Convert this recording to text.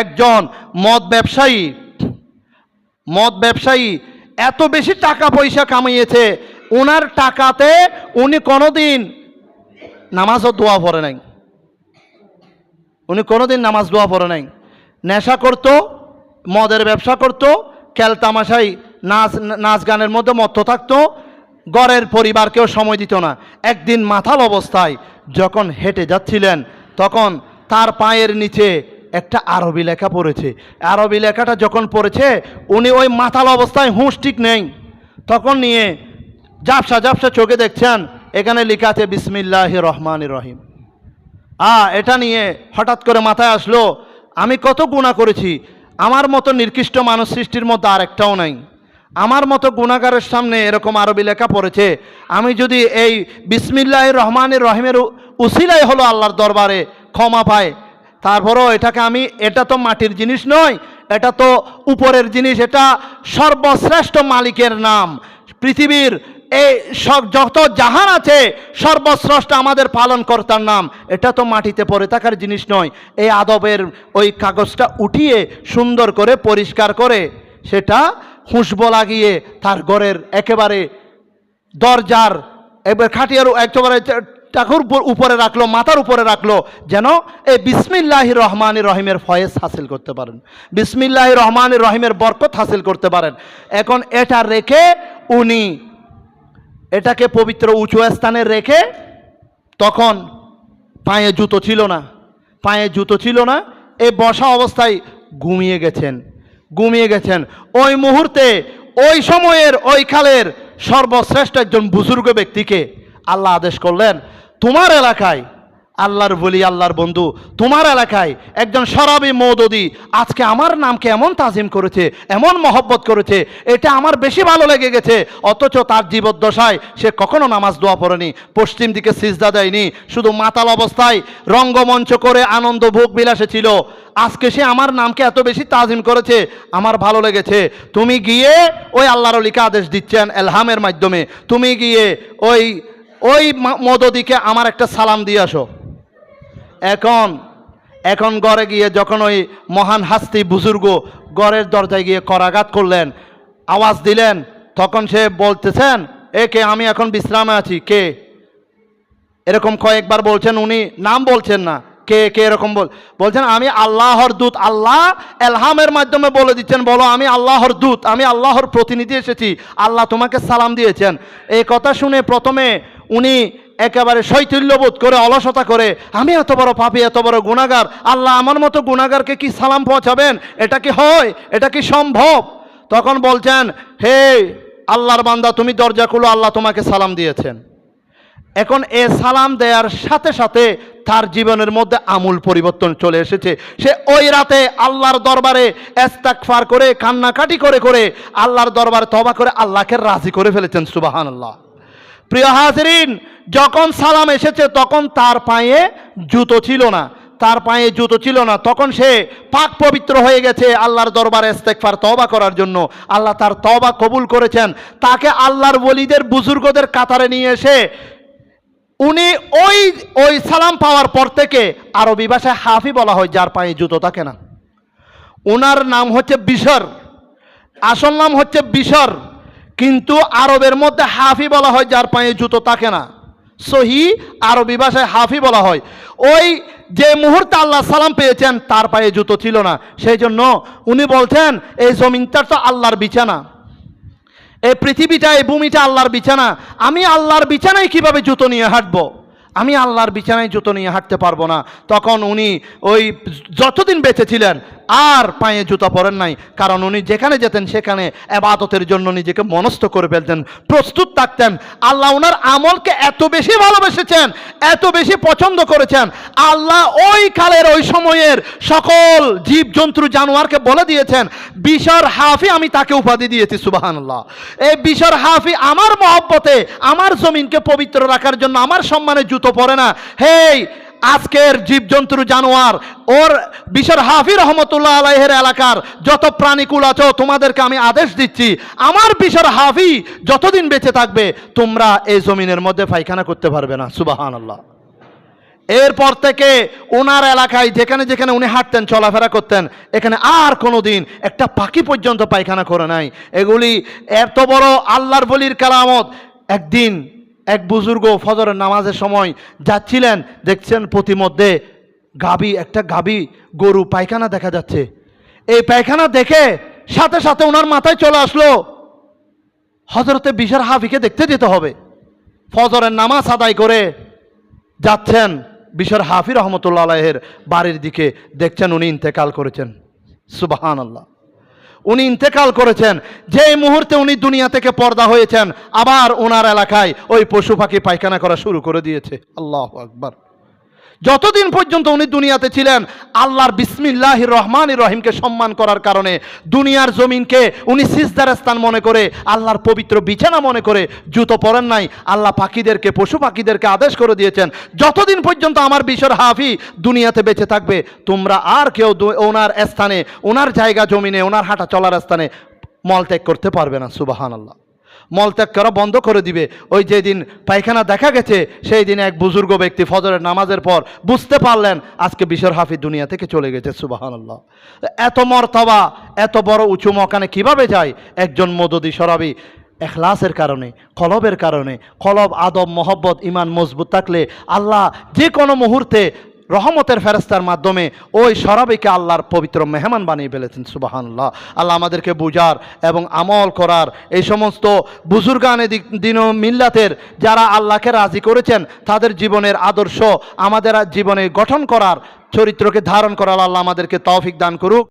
একজন মদ ব্যবসায়ী। মদ ব্যবসায়ী এত বেশি টাকা পয়সা কামিয়েছে ওনার টাকাতে উনি কোনোদিন নামাজও দোয়া পড়ে নাই। উনি কোনোদিন নামাজ দোয়া পড়ে নাই। নেশা করতো, মদের ব্যবসা করতো খেলতামাশাই নাচ নাচ গানের মধ্যে মত্ত থাকতো গড়ের পরিবারকেও সময় দিত না। একদিন মাথাল অবস্থায় যখন হেঁটে যাচ্ছিলেন, তখন তার পায়ের নিচে একটা আরবি লেখা পড়েছে। আরবি লেখাটা যখন পড়েছে, উনি ওই মাথাল অবস্থায় হুঁশ ঠিক নেই। তখন নিয়ে জাপসা জাপসা চোখে দেখছেন, এখানে লেখা আছে বিসমিল্লাহ রহমান রহিম। আ, এটা নিয়ে হঠাৎ করে মাথায় আসলো, আমি কত গুণা করেছি, আমার মতো নির্দিষ্ট মানুষ সৃষ্টির মধ্যে আর একটাও নাই। আমার মতো গুণাগারের সামনে এরকম আরবি লেখা পড়েছে, আমি যদি এই বিসমিল্লাহ রহমানের রহিমের উসিলাই হলো আল্লাহর দরবারে ক্ষমা পায় তারপরও এটাকে আমি, এটা তো মাটির জিনিস নয়, এটা তো উপরের জিনিস, এটা সর্বশ্রেষ্ঠ মালিকের নাম। পৃথিবীর এই সব, যত জাহান আছে, সর্বশ্রেষ্ঠ আমাদের পালন কর্তার নাম। এটা তো মাটিতে পড়ে থাকার জিনিস নয়। এই আদবের ওই কাগজটা উঠিয়ে সুন্দর করে পরিষ্কার করে সেটা খুশবো লাগিয়ে তার ঘরের একেবারে দরজার, এবার খাটিয়ার একেবারে টাকুর উপরে রাখল, মাথার উপরে রাখল, যেন এই বিসমিল্লাহ রহমান রহিমের ফয়েজ হাসিল করতে পারেন। বিসমিল্লাহ রহমান রহিমের বরকত হাসিল করতে পারেন। এখন এটা রেখে উনি এটাকে পবিত্র উঁচু স্থানে রেখে তখন পায়ে জুতো ছিল না, পায়ে জুতো ছিল না এই বসা অবস্থায় ঘুমিয়ে গেছেন ঘুমিয়ে গেছেন। ওই মুহূর্তে, ওই সময়ের, ওই কালের সর্বশ্রেষ্ঠ একজন বুজুর্গ ব্যক্তিকে আল্লাহ আদেশ করলেন তোমার এলাকায়, আল্লাহর বলি, আল্লাহর বন্ধু, তোমার এলাকায় একজন সরাবি মৌদদি আজকে আমার নামকে এমন তাজিম করেছে, এমন মহব্বত করেছে, এটা আমার বেশি ভালো লেগে গেছে, অথচ তার জীবদ্দশায় সে কখনো নামাজ দোয়া পড়েনি, পশ্চিম দিকে সিজদা দেয়নি, শুধু মাতাল অবস্থায় রঙ্গমঞ্চ করে আনন্দ ভোগ বিলাসে ছিল। আজকে সে আমার নামকে এত বেশি তাজিম করেছে, আমার ভালো লেগেছে। তুমি গিয়ে ওই আল্লাহর লিখে আদেশ দিচ্ছেন এলহামের মাধ্যমে। তুমি গিয়ে ওই ওই মদদিকে আমার একটা সালাম দিয়ে আসো। এখন এখন ঘরে গিয়ে যখন ওই মহান হাস্তি বুজুর্গ ঘরের দরজায় গিয়ে করাঘাত করলেন, আওয়াজ দিলেন, তখন সে বলতেছেন, এ কে, আমি এখন বিশ্রামে আছি, কে? এরকম কয়েকবার বলছেন উনি, নাম বলছেন না, কে কে? এরকম বল, বলছেন, আমি আল্লাহর দূত, আল্লাহ এলহামের মাধ্যমে বলে দিচ্ছেন, বলো, আমি আল্লাহর দূত, আমি আল্লাহর প্রতিনিধি এসেছি, আল্লাহ তোমাকে সালাম দিয়েছেন। এই কথা শুনে প্রথমে উনি একেবারে শৈথিল্যবোধ করে, অলসতা করে, আমি এত বড় পাপি, এত বড় গুণাগার, আল্লাহ আমার মতো গুণাগারকে কি সালাম পৌঁছাবেন? এটা কি হয়? এটা কি সম্ভব? তখন বলছেন, হে আল্লাহর বান্দা, তুমি দরজা খুলো, আল্লাহ তোমাকে সালাম দিয়েছেন। এখন এ সালাম দেওয়ার সাথে সাথে তার জীবনের মধ্যে আমূল পরিবর্তন চলে এসেছে। সে ওই রাতে আল্লাহর দরবারে এস্তাকফার করে, কান্নাকাটি করে করে আল্লাহর দরবারে তবা করে আল্লাহকে রাজি করে ফেলেছেন সুবাহান আল্লাহ প্রিয় হাজরিন, যখন সালাম এসেছে, তখন তার পায়ে জুতো ছিল না। তার পায়ে জুতো ছিল না। তখন সে পাক পবিত্র হয়ে গেছে আল্লাহর দরবারে ইস্তেকফার তবা করার জন্য। আল্লাহ তার তবা কবুল করেছেন। তাকে আল্লাহর ওলিদের, বুজুর্গদের কাতারে নিয়ে এসে উনি ওই ওই সালাম পাওয়ার পর থেকে আরবি ভাষায় হাফি বলা হয়, যার পায়ে জুতো থাকে না। ওনার নাম হচ্ছে বিশর। আসল নাম হচ্ছে বিশর। কিন্তু আরবের মধ্যে হাফি বলা হয়, যার পায়ে জুতো থাকে না। সহি আরবি ভাষায় হাফি বলা হয়। ওই যে মুহূর্তে আল্লাহ সালাম পেয়েছেন, তার পায়ে জুতো ছিল না। সেই জন্য উনি বলছেন, এই জমিনটা তো আল্লাহর বিছানা। এই পৃথিবীটা, এই ভূমিটা আল্লাহর বিছানা। আমি আল্লাহর বিছানায় কীভাবে জুতো নিয়ে হাঁটবো? আমি আল্লাহর বিছানায় জুতো নিয়ে হাঁটতে পারব না। তখন উনি ওই যতদিন বেঁচে ছিলেন আর পায়ে জুতো পরেন নাই। কারণ উনি যেখানে যেতেন সেখানে এবাদতের জন্য নিজেকে মনস্থ করে ফেলতেন, প্রস্তুত থাকতেন। আল্লাহ ওনার আমলকে এত বেশি ভালোবেসেছেন, এত বেশি পছন্দ করেছেন। আল্লাহ ওই কালের, ওই সময়ের সকল জীবজন্তু জানোয়ারকে বলে দিয়েছেন, বিশর হাফি আমি তাকে উপাধি দিয়েছি সুবাহান্লাহ এই বিশর হাফি আমার মহব্বতে, আমার জমিনকে পবিত্র রাখার জন্য আমার সম্মানে জুতো পরে না। হেই আজকের জীবজন্তুর জানোয়ার, ওর বিশর হাফি রহমতুল্লাহ আলাইহের এলাকার যত প্রাণীকুল আছো, তোমাদেরকে আমি আদেশ দিচ্ছি, আমার বিশর হাফি যতদিন বেঁচে থাকবে, তোমরা এই জমিনের মধ্যে পায়খানা করতে পারবে না সুবাহান আল্লাহ এরপর থেকে ওনার এলাকায় যেখানে যেখানে উনি হাঁটতেন, চলাফেরা করতেন, এখানে আর কোনো দিন একটা পাখি পর্যন্ত পায়খানা করে নাই। এগুলি এত বড় আল্লাহর বলির কালামত একদিন এক বুজুর্গ ফজরের নামাজের সময় যাচ্ছিলেন, দেখছেন প্রতিমধ্যে গাবি, একটা গাবি গরু পায়খানা দেখা যাচ্ছে। এই পায়খানা দেখে সাথে সাথে ওনার মাথায় চলে আসলো হজরতে বিশার হাফিকে দেখতে যেতে হবে। ফজরের নামাজ আদায় করে যাচ্ছেন বিশার হাফি রহমতুল্লাহ আলাহের বাড়ির দিকে, দেখছেন উনি ইন্তেকাল করেছেন। সুবাহান আল্লাহ উনি ইন্তেকাল করেছেন। যে মুহূর্তে উনি দুনিয়া থেকে পর্দা হয়েছেন, আবার ওনার এলাকায় ওই পশু পাখি পায়খানা করা শুরু করে দিয়েছে। আল্লাহ আকবার। যতদিন পর্যন্ত উনি দুনিয়াতে ছিলেন, আল্লাহর বিসমিল্লাহ রহমান রহিমকে সম্মান করার কারণে দুনিয়ার জমিনকে উনি সিজদার স্থান মনে করে, আল্লাহর পবিত্র বিছানা মনে করে জুতো পরেন নাই। আল্লাহ পাখিদেরকে, পশু পাখিদেরকে আদেশ করে দিয়েছেন, যতদিন পর্যন্ত আমার বিশ্বর হাফি দুনিয়াতে বেঁচে থাকবে, তোমরা আর কেউ ওনার স্থানে, ওনার জায়গা জমিনে, ওনার হাঁটা চলার স্থানে মলত্যাগ করতে পারবে না সুবাহান আল্লাহ মলত্যাগ করা বন্ধ করে দিবে। ওই যেদিন পায়খানা দেখা গেছে সেই দিন এক বুজুর্গ ব্যক্তি ফজরের নামাজের পর বুঝতে পারলেন, আজকে বিশ্বর হাফি দুনিয়া থেকে চলে গেছে সুবাহান্লাহ এত মর্তবা, এত বড় উঁচু মকানে কীভাবে যায়? একজন মদদি সরাবি এখলাসের কারণে, কলবের কারণে, কলব, আদব, মহব্বত ইমান মজবুত থাকলে আল্লাহ যে কোনো মুহূর্তে রহমতের ফেরস্তার মাধ্যমে ওই সরাবিকে আল্লাহর পবিত্র মেহমান বানিয়ে ফেলেছেন সুবাহান্লাহ আল্লাহ আমাদেরকে বুঝার এবং আমল করার এই সমস্ত বুজুর্গানে দিন মিল্লাতের যারা আল্লাহকে রাজি করেছেন, তাদের জীবনের আদর্শ আমাদের জীবনে গঠন করার চরিত্রকে ধারণ করার আল্লাহ আমাদেরকে তৌফিক দান করুক।